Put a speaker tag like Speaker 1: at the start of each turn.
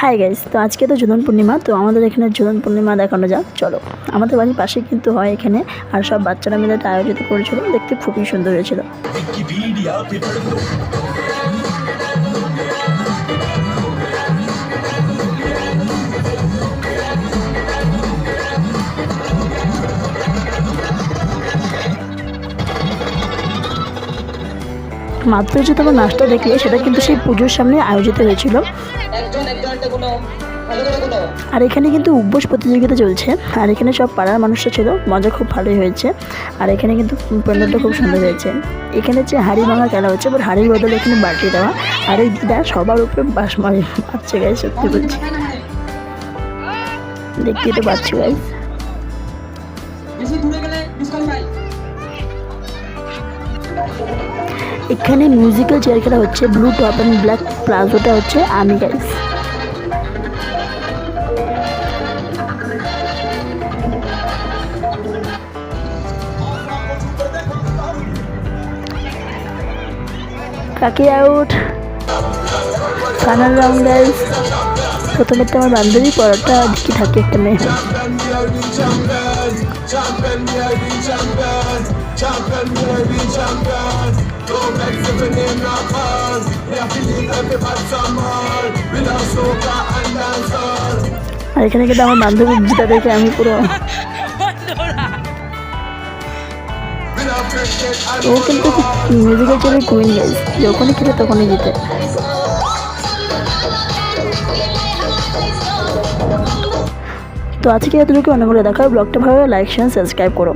Speaker 1: Hi guys তো আজকে তো জুদন পূর্ণিমা, তো আমাদের এখানে জুদন পূর্ণিমা দেখানো যাক, চলো। আমাদের বাড়ির পাশে কিন্তু হয় এখানে, আর সব বাচ্চারা মিলে আয়োজিত করেছিল, দেখতে খুবই সুন্দর হয়েছিল। মাত্র যে তোমার নাচটা দেখলে সেটা কিন্তু সেই পুজোর সামনে আয়োজিত হয়েছিল। আর এখানে কিন্তু উপবাস প্রতিযোগিতা চলছে। আর এখানে সব পাড়ার মানুষরা ছিল মজা খুব ভালোই হয়েছে। আর এখানে কিন্তু প্যান্ডেলটা খুব সুন্দর হয়েছে। এখানে যে হাড়ি ভাঙা খেলা হচ্ছে এবার হাড়ির বদলে এখানে বাড়তি দেওয়া। আর এই দিদা সবার উপরে বাস মারি। মারছে গায়ে সত্যি বলছি। দেখতে তো পাচ্ছি
Speaker 2: ভাই
Speaker 1: এখানে মিউজিক্যাল চেয়ার খেলা হচ্ছে ব্লু টপ অ্যান্ড ব্ল্যাক প্লাজোটা হচ্ছে আমি গাইস কাকি আউট ফাইনাল রাউন্ড গাইস প্রথমে তো আমার বান্ধবী, পরটা কি থাকে
Speaker 3: BID champion. Dancehall.
Speaker 1: আর এখানে কিন্তু আমার বান্ধবী যেটা দেখে আমি পুরো ও কিন্তু মিউজিক্যাল চেয়ারের কুইন গাইস যখনই খেলে তখনই জিতে। তো আজকে এতটুকু অনেকগুলো দেখার ব্লগটা ভালো লাইক শেয়ার সাবস্ক্রাইব করো।